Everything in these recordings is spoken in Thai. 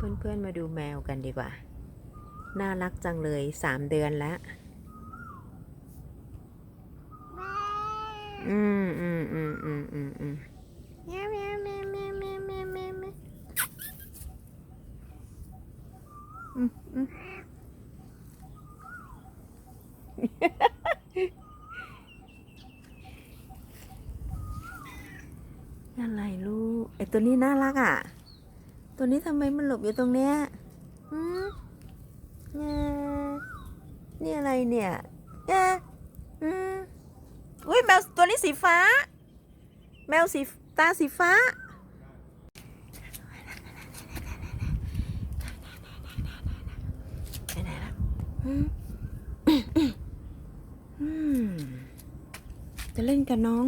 เพื่อนๆมาดูแมวกันดีกว่า น่ารักจังเลยสามเดือนแล้ว อืมอืมอืมอืมอืมอืมอะไรลูกไอตัวนี้น่ารักอะ ตัวนี้ทำไมมันหลบอยู่ตรงเนี้ยอืมเนี่ยนี่อะไรเนี่ยเนี่ยอืมอุ้ยแมวตัวนี้สีฟ้า แมวสีตาสีฟ้าไปไหนละจะเล่นกับน้อง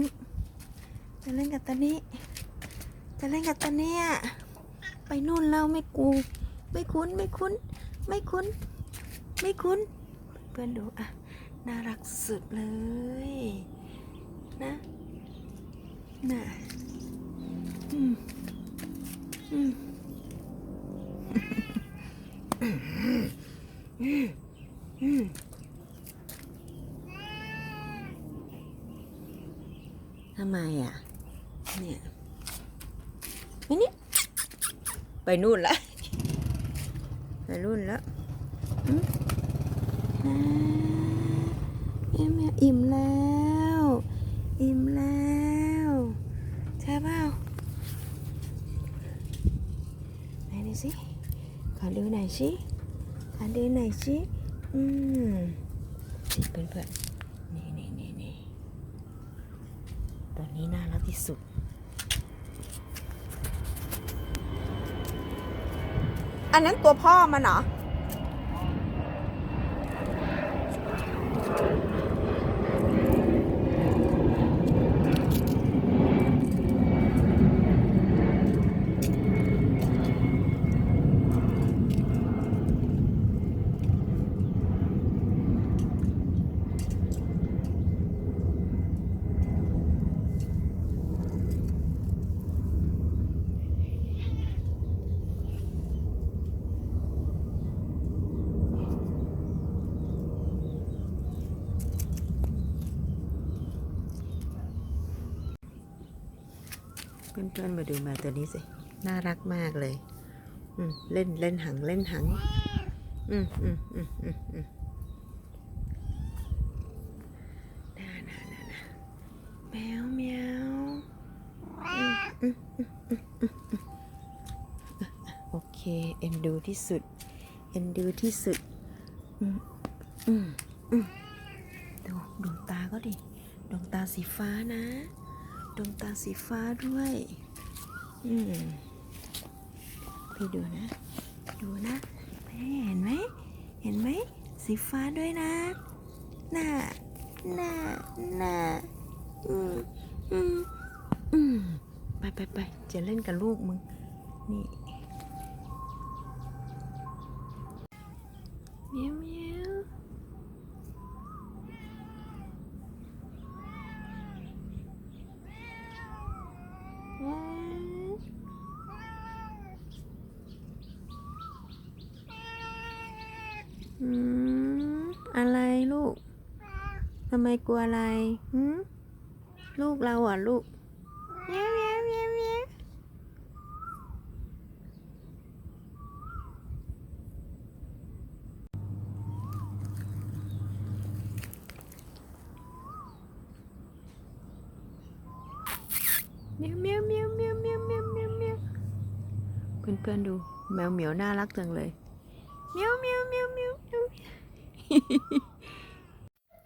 จะเล่นกับตานี้ จะเล่นกับตาเนี่ย ไปนู่นแล้วไม่กู ไม่คุ้นไม่คุ้น ไม่คุ้น ไม่คุ้น เพื่อนดูอะ น่ารักสุดเลย นะน่ะอืมอืมอืมทำไมอะ เนี่ยไอ้นี่ ไปนู่นละไปนู่นล้วอืมอ่าแม่อิ่มแล้ว อิ่มแล้วใช่เปล่าไหนดูสิขอดูหน่อยสิขอดูหน่อยสิอืมนี่เพื่อนๆนี่นี่นี่นี่ตัวนี้น่ารักที่สุด อันนั้นตัวพ่อมันเหรอ เพื่อนๆมาดูแมวตัวนี้สิ น่ารักมากเลย อืมเล่นเล่นหังเล่นหัง อืมอืมอืมอืมอืมน่าน่าน่าน่าแมวแมวอืมอืมอืมอืมอืมโอเค เอ็นดูที่สุด เอ็นดูที่สุด อืมอืมอืมดูดวงตาก็ดิดวงตาสีฟ้านะ ดวงตาสีฟ้าด้วย อืมพี่ดูนะ ดูนะแม่เห็นไหม เห็นไหม สีฟ้าด้วยนะ หน้า หน้า หน้า อืมอืมอืมไปไปไปจะเล่นกับลูกมึง นี่เมียวเมียวว้าว อืมอะไรลูกทำไมกลัวอะไรหืมลูกเราอะลูกเมียวเมียวเมียวเมียวเมียวเมียวเมียวเมียวเมียวเมียวเมียวเมียวเพื่อนๆดู แมวเหมียวน่ารักจังเลยเมียวเมียวเมียวเมียวเมียว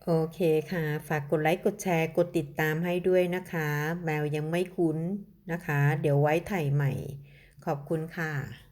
โอเคค่ะ ฝากกดไลค์ กดแชร์ กดติดตามให้ด้วยนะคะ แมวยังไม่คุ้นนะคะ เดี๋ยวไว้ถ่ายใหม่ ขอบคุณค่ะ